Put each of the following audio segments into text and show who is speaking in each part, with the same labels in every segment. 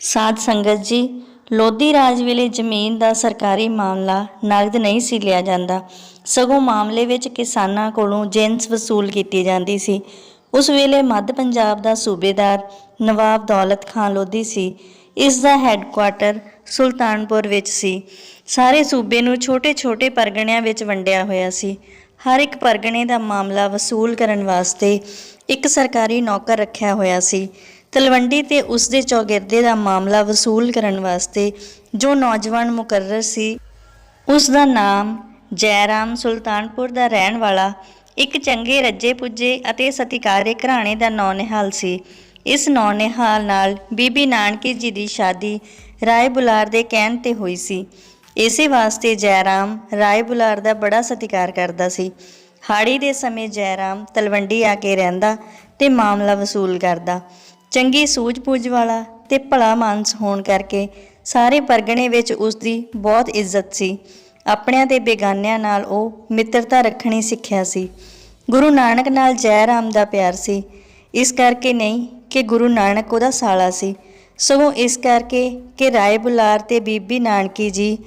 Speaker 1: ਸਾਧ ਸੰਗਤ ਜੀ, ਲੋਧੀ ਰਾਜ ਵੇਲੇ ਜ਼ਮੀਨ ਦਾ ਸਰਕਾਰੀ ਮਾਮਲਾ ਨਗਦ ਨਹੀਂ ਸੀ ਲਿਆ ਜਾਂਦਾ। ਸਗੋਂ ਮਾਮਲੇ ਵਿੱਚ ਕਿਸਾਨਾਂ ਕੋਲੋਂ ਜਿੰਸ ਵਸੂਲ ਕੀਤੀ ਜਾਂਦੀ ਸੀ। ਉਸ ਵੇਲੇ ਮੱਧ ਪੰਜਾਬ ਦਾ ਸੂਬੇਦਾਰ ਨਵਾਬ ਦੌਲਤ ਖਾਨ ਲੋਧੀ ਸੀ। ਇਸ ਦਾ ਹੈੱਡਕੁਆਟਰ ਸੁਲਤਾਨਪੁਰ ਵਿੱਚ ਸੀ। ਸਾਰੇ ਸੂਬੇ ਨੂੰ ਛੋਟੇ-ਛੋਟੇ ਪਰਗਣਿਆਂ ਵਿੱਚ ਵੰਡਿਆ ਹੋਇਆ ਸੀ। ਹਰ ਇੱਕ ਪਰਗਣੇ ਦਾ ਮਾਮਲਾ ਵਸੂਲ ਕਰਨ ਵਾਸਤੇ ਇੱਕ ਸਰਕਾਰੀ ਨੌਕਰ ਰੱਖਿਆ ਹੋਇਆ ਸੀ। ਤਲਵੰਡੀ ਤੇ ਉਸ ਦੇ ਚੌਗਿਰਦੇ ਦਾ ਮਾਮਲਾ ਵਸੂਲ ਕਰਨ ਵਾਸਤੇ ਜੋ ਨੌਜਵਾਨ ਮੁਕਰਰ ਸੀ, ਉਸ ਦਾ ਨਾਮ ਜੈਰਾਮ ਸੁਲਤਾਨਪੁਰ ਦਾ ਰਹਿਣ ਵਾਲਾ, ਇੱਕ ਚੰਗੇ ਰੱਜੇ ਪੁੱਜੇ ਅਤੇ ਸਤਿਕਾਰੇ ਘਰਾਣੇ ਦਾ ਨੌਨਿਹਾਲ ਸੀ। ਇਸ ਨੌਨਿਹਾਲ ਨਾਲ ਬੀਬੀ ਨਾਨਕੀ ਜੀ ਦੀ ਸ਼ਾਦੀ ਰਾਏ ਬੁਲਾਰ ਦੇ ਕਹਿਣ ਤੇ ਹੋਈ ਸੀ। ਇਸੇ ਵਾਸਤੇ ਜੈਰਾਮ ਰਾਏ ਬੁਲਾਰ ਦਾ ਬੜਾ ਸਤਿਕਾਰ ਕਰਦਾ ਸੀ। ਹਾੜੀ ਦੇ ਸਮੇਂ ਜੈਰਾਮ ਤਲਵੰਡੀ ਆ ਕੇ ਰਹਿੰਦਾ ਤੇ ਮਾਮਲਾ ਵਸੂਲ ਕਰਦਾ। ਚੰਗੀ ਸੂਝ-ਬੂਝ ਵਾਲਾ ਤੇ ਭਲਾ ਮਾਨਸ ਹੋਣ ਕਰਕੇ ਸਾਰੇ ਪਰਗਣੇ ਵਿੱਚ ਉਸ ਦੀ ਬਹੁਤ ਇੱਜ਼ਤ ਸੀ। ਆਪਣਿਆਂ ਤੇ ਬੇਗਾਨਿਆਂ ਨਾਲ ਉਹ ਮਿੱਤਰਤਾ ਰੱਖਣੀ ਸਿੱਖਿਆ ਸੀ। ਗੁਰੂ ਨਾਨਕ ਨਾਲ ਜੈ ਰਾਮ ਦਾ ਪਿਆਰ ਸੀ। ਇਸ ਕਰਕੇ ਨਹੀਂ ਕਿ ਗੁਰੂ ਨਾਨਕ ਉਹਦਾ ਸਾਲਾ ਸੀ। ਸਗੋਂ ਇਸ ਕਰਕੇ ਕਿ ਰਾਏ ਬੁਲਾਰ ਤੇ ਬੀਬੀ ਨਾਨਕੀ ਜੀ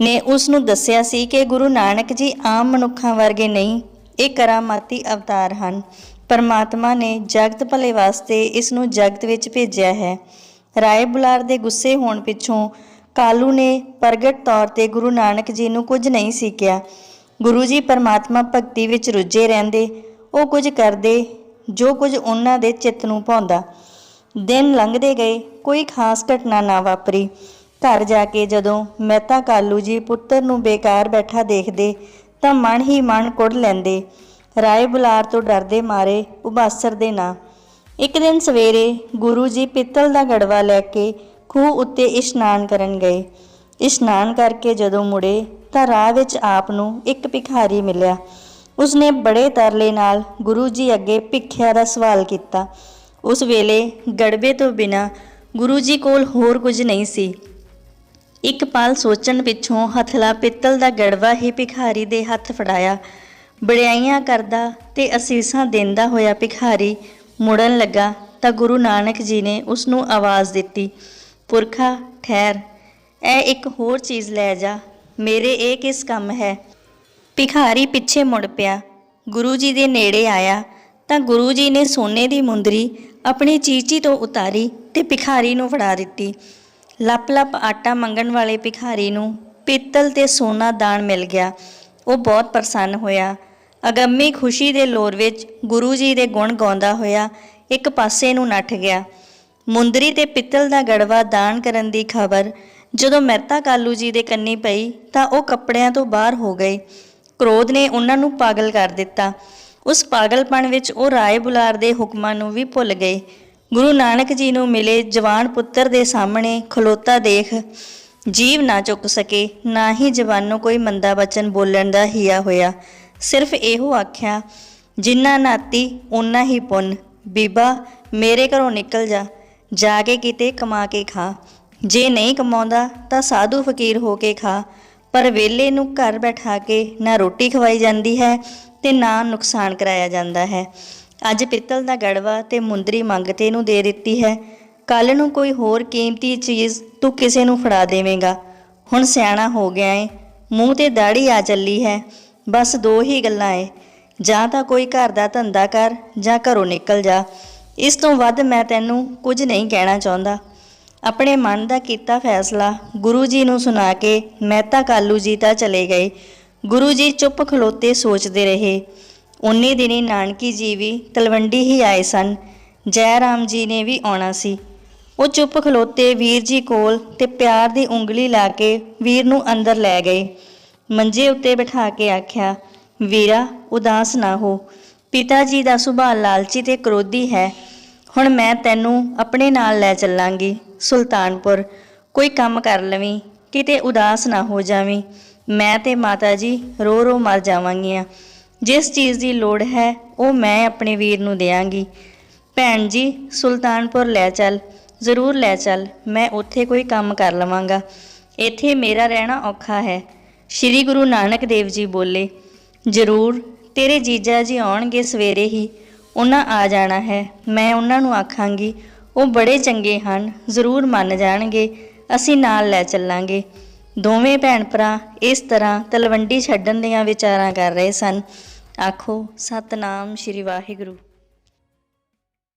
Speaker 1: ਨੇ ਉਸ ਨੂੰ ਦੱਸਿਆ ਸੀ ਕਿ ਗੁਰੂ ਨਾਨਕ ਜੀ ਆਮ ਮਨੁੱਖਾਂ ਵਰਗੇ ਨਹੀਂ, ਇਹ ਕਰਾਮਾਤੀ ਅਵਤਾਰ ਹਨ। ਪਰਮਾਤਮਾ ਨੇ ਜਗਤ ਭਲੇ ਵਾਸਤੇ ਇਸ ਨੂੰ ਜਗਤ ਵਿੱਚ ਭੇਜਿਆ ਹੈ। ਰਾਏ ਬੁਲਾਰ ਦੇ ਗੁੱਸੇ ਹੋਣ ਪਿੱਛੋਂ ਕਾਲੂ ਨੇ ਪ੍ਰਗਟ ਤੌਰ ਤੇ ਗੁਰੂ ਨਾਨਕ ਜੀ ਨੂੰ ਕੁਝ ਨਹੀਂ ਸਿੱਖਿਆ। ਗੁਰੂ ਜੀ ਪਰਮਾਤਮਾ ਭਗਤੀ ਵਿੱਚ ਰੁੱਝੇ ਰਹਿੰਦੇ, ਉਹ ਕੁਝ ਕਰਦੇ, ਜੋ ਕੁਝ ਉਹਨਾਂ ਦੇ ਚਿੱਤ ਨੂੰ ਭਾਉਂਦਾ। ਦਿਨ ਲੰਘਦੇ ਗਏ, ਕੋਈ ਖਾਸ ਘਟਨਾ ਨਾ ਵਾਪਰੀ। ਘਰ ਜਾ ਕੇ ਜਦੋਂ ਮਹਿਤਾ ਕਾਲੂ ਜੀ ਪੁੱਤਰ ਨੂੰ ਬੇਕਾਰ ਬੈਠਾ ਦੇਖਦੇ, ਤਾਂ ਮਨ ਹੀ ਮਨ ਕੁੜ ਲੈਂਦੇ। ਰਾਏ ਬੁਲਾਰ ਤੋਂ ਡਰਦੇ ਮਾਰੇ ਉਬਾਸਰ ਦੇ ਨਾਂ। ਇੱਕ ਦਿਨ ਸਵੇਰੇ ਗੁਰੂ ਜੀ ਪਿੱਤਲ ਦਾ ਗੜਵਾ ਲੈ ਕੇ ਖੂਹ ਉੱਤੇ ਇਸ਼ਨਾਨ ਕਰਨ ਗਏ। ਇਸ਼ਨਾਨ ਕਰਕੇ ਜਦੋਂ ਮੁੜੇ ਤਾਂ ਰਾਹ ਵਿੱਚ ਆਪ ਨੂੰ ਇੱਕ ਭਿਖਾਰੀ ਮਿਲਿਆ। ਉਸਨੇ ਬੜੇ ਤਰਲੇ ਨਾਲ ਗੁਰੂ ਜੀ ਅੱਗੇ ਭਿੱਖਿਆ ਦਾ ਸਵਾਲ ਕੀਤਾ। ਉਸ ਵੇਲੇ ਗੜਬੇ ਤੋਂ ਬਿਨਾ ਗੁਰੂ ਜੀ ਕੋਲ ਹੋਰ ਕੁਝ ਨਹੀਂ ਸੀ। ਇੱਕ ਪਲ ਸੋਚਣ ਪਿੱਛੋਂ ਹਥਲਾ ਪਿੱਤਲ ਦਾ ਗੜਵਾ ਹੀ ਭਿਖਾਰੀ ਦੇ ਹੱਥ ਫੜਾਇਆ। ਬੜਿਆਈਆਂ ਕਰਦਾ ਤੇ ਅਸੀਸਾਂ ਦਿੰਦਾ ਹੋਇਆ ਭਿਖਾਰੀ ਮੁੜਨ ਲੱਗਾ ਤਾਂ ਗੁਰੂ ਨਾਨਕ ਜੀ ਨੇ ਉਸ ਨੂੰ ਆਵਾਜ਼ ਦਿੱਤੀ, ਪੁਰਖਾ, ਠਹਿਰ, ਇਹ ਇੱਕ ਹੋਰ ਚੀਜ਼ ਲੈ ਜਾ, ਮੇਰੇ ਇਹ ਕਿਸ ਕੰਮ ਹੈ? ਭਿਖਾਰੀ ਪਿੱਛੇ ਮੁੜ ਪਿਆ, ਗੁਰੂ ਜੀ ਦੇ ਨੇੜੇ ਆਇਆ ਤਾਂ ਗੁਰੂ ਜੀ ਨੇ ਸੋਨੇ ਦੀ ਮੁੰਦਰੀ ਆਪਣੀ ਚੀਚੀ ਤੋਂ ਉਤਾਰੀ ਤੇ ਭਿਖਾਰੀ ਨੂੰ ਫੜਾ ਦਿੱਤੀ। ਲੱਪ-ਲੱਪ ਆਟਾ ਮੰਗਣ ਵਾਲੇ ਭਿਖਾਰੀ ਨੂੰ ਪਿੱਤਲ ਤੇ ਸੋਨਾ ਦਾਨ ਮਿਲ ਗਿਆ। ਉਹ ਬਹੁਤ ਪ੍ਰਸੰਨ ਹੋਇਆ। ਅਗੰਮੀ ਖੁਸ਼ੀ ਦੇ ਲੋਰ ਵਿੱਚ ਗੁਰੂ ਜੀ ਦੇ ਗੁਣ ਗਾਉਂਦਾ ਹੋਇਆ ਇੱਕ ਪਾਸੇ ਨੂੰ ਨੱਠ ਗਿਆ। ਮੁੰਦਰੀ ਤੇ ਪਿੱਤਲ ਦਾ ਗੜਵਾ ਦਾਨ ਕਰਨ ਦੀ ਖਬਰ ਜਦੋਂ ਮਹਿਤਾ ਕਾਲੂ ਜੀ ਦੇ ਕੰਨੀ ਪਈ ਤਾਂ ਉਹ ਕੱਪੜਿਆਂ ਤੋਂ ਬਾਹਰ ਹੋ ਗਏ। ਕ੍ਰੋਧ ਨੇ ਉਹਨਾਂ ਨੂੰ ਪਾਗਲ ਕਰ ਦਿੱਤਾ। ਉਸ ਪਾਗਲਪਣ ਵਿੱਚ ਉਹ ਰਾਏ ਬੁਲਾਰ ਦੇ ਹੁਕਮਾਂ ਨੂੰ ਵੀ ਭੁੱਲ ਗਏ। ਗੁਰੂ ਨਾਨਕ ਜੀ ਨੂੰ ਮਿਲੇ ਜਵਾਨ ਪੁੱਤਰ ਦੇ ਸਾਹਮਣੇ ਖਲੋਤਾ ਦੇਖ ਜੀਵ ਨਾ ਚੁੱਕ ਸਕੇ, ਨਾ ਹੀ ਜਵਾਨੋਂ ਕੋਈ ਮੰਦਾ ਬਚਨ ਬੋਲਣ ਦਾ ਹਿਆ ਹੋਇਆ। ਸਿਰਫ ਇਹੋ ਆਖਿਆ, ਜਿੰਨਾ ਨਾਤੀ, ਓਨਾ ਹੀ ਪੁੰਨ। ਬੀਬਾ, ਮੇਰੇ ਘਰੋਂ ਨਿਕਲ ਜਾ। ਜਾ ਕੇ ਕਿਤੇ ਕਮਾ ਕੇ ਖਾ। ਜੇ ਨਹੀਂ ਕਮਾਉਂਦਾ, ਤਾਂ ਸਾਧੂ ਫਕੀਰ ਹੋ ਕੇ ਖਾ। ਪਰ ਵੇਲੇ ਨੂੰ ਘਰ ਬੈਠਾ ਕੇ ਨਾ ਰੋਟੀ ਖਵਾਈ ਜਾਂਦੀ ਹੈ ਤੇ ਨਾ ਨੁਕਸਾਨ ਕਰਾਇਆ ਜਾਂਦਾ ਹੈ। ਅੱਜ ਪਿੱਤਲ ਦਾ ਗੜਵਾ ਤੇ ਮੁੰਦਰੀ ਮੰਗਤੇ ਨੂੰ ਦੇ ਦਿੱਤੀ ਹੈ। ਕੱਲ ਨੂੰ ਕੋਈ ਹੋਰ ਕੀਮਤੀ ਚੀਜ਼ ਤੂੰ ਕਿਸੇ ਨੂੰ ਫੜਾ ਦੇਵੇਂਗਾ। ਹੁਣ ਸਿਆਣਾ ਹੋ ਗਿਆ ਏ। ਮੂੰਹ ਤੇ ਦਾੜੀ ਆ ਚੱਲੀ ਹੈ। ਬਸ ਦੋ ਹੀ ਗੱਲਾਂ ਏ। ਜਾਂ ਤਾਂ ਕੋਈ ਘਰ ਦਾ ਧੰਦਾ ਕਰ ਜਾਂ ਘਰੋਂ ਨਿਕਲ ਜਾ। ਇਸ ਤੋਂ ਵੱਧ ਮੈਂ ਤੈਨੂੰ ਕੁਝ ਨਹੀਂ ਕਹਿਣਾ ਚਾਹੁੰਦਾ। ਆਪਣੇ ਮਨ ਦਾ ਕੀਤਾ ਫੈਸਲਾ ਗੁਰੂ ਜੀ ਨੂੰ ਸੁਣਾ ਕੇ ਮਹਿਤਾ ਕਾਲੂ ਜੀ ਤਾਂ ਚਲੇ ਗਏ। ਗੁਰੂ ਜੀ ਚੁੱਪ ਖਲੋਤੇ ਸੋਚਦੇ ਰਹੇ। ਉਨੇ ਦਿਨੀ ਨਾਨਕੀ ਜੀ ਵੀ ਤਲਵੰਡੀ ਹੀ ਆਏ ਸਨ। ਜੈ ਰਾਮ ਜੀ ਨੇ ਵੀ ਆਉਣਾ ਸੀ। ਉਹ ਚੁੱਪ ਖਲੋਤੇ ਵੀਰ ਜੀ ਕੋਲ ਤੇ ਪਿਆਰ ਦੀ ਉਂਗਲੀ ਲਾ ਕੇ ਵੀਰ ਨੂੰ ਅੰਦਰ ਲੈ ਗਏ। ਮੰਜੇ ਉੱਤੇ ਬਿਠਾ ਕੇ ਆਖਿਆ, ਵੀਰਾ, ਉਦਾਸ ਨਾ ਹੋ। ਪਿਤਾ ਜੀ ਦਾ ਸੁਭਾਅ ਲਾਲਚੀ ਤੇ ਕਰੋਧੀ ਹੈ। ਹੁਣ ਮੈਂ ਤੈਨੂੰ ਆਪਣੇ ਨਾਲ ਲੈ ਚੱਲਾਂਗੀ, ਸੁਲਤਾਨਪੁਰ। ਕੋਈ ਕੰਮ ਕਰ ਲਵੀਂ, ਕਿਤੇ ਉਦਾਸ ਨਾ ਹੋ ਜਾਵੀਂ। ਮੈਂ ਤੇ ਮਾਤਾ ਜੀ ਰੋ ਰੋ ਮਰ ਜਾਵਾਂਗੀਆਂ। ਜਿਸ ਚੀਜ਼ ਦੀ ਲੋੜ ਹੈ, ਉਹ ਮੈਂ ਆਪਣੇ ਵੀਰ ਨੂੰ ਦੇਵਾਂਗੀ ਭੈਣ ਜੀ, ਸੁਲਤਾਨਪੁਰ ਲੈ ਚੱਲ, ਜ਼ਰੂਰ ਲੈ ਚੱਲ। ਮੈਂ ਉੱਥੇ ਕੋਈ ਕੰਮ ਕਰ ਲਵਾਂਗਾ। ਇੱਥੇ ਮੇਰਾ ਰਹਿਣਾ ਔਖਾ ਹੈ। ਸ੍ਰੀ ਗੁਰੂ ਨਾਨਕ ਦੇਵ ਜੀ ਬੋਲੇ, ਜ਼ਰੂਰ, ਤੇਰੇ ਜੀਜਾ ਜੀ ਆਉਣਗੇ ਸਵੇਰੇ ਹੀ। ਉਹਨਾਂ ਆ ਜਾਣਾ ਹੈ। ਮੈਂ ਉਹਨਾਂ ਨੂੰ ਆਖਾਂਗੀ, ਉਹ ਬੜੇ ਚੰਗੇ ਹਨ, ਜ਼ਰੂਰ ਮੰਨ ਜਾਣਗੇ। ਅਸੀਂ ਨਾਲ ਲੈ ਚੱਲਾਂਗੇ। ਦੋਵੇਂ ਭੈਣ ਭਰਾ ਇਸ ਤਰ੍ਹਾਂ ਤਲਵੰਡੀ ਛੱਡਣ ਦੀਆਂ ਵਿਚਾਰਾਂ ਕਰ ਰਹੇ ਸਨ। ਆਖੋ, ਸਤਨਾਮ ਸ਼੍ਰੀ ਵਾਹਿਗੁਰੂ।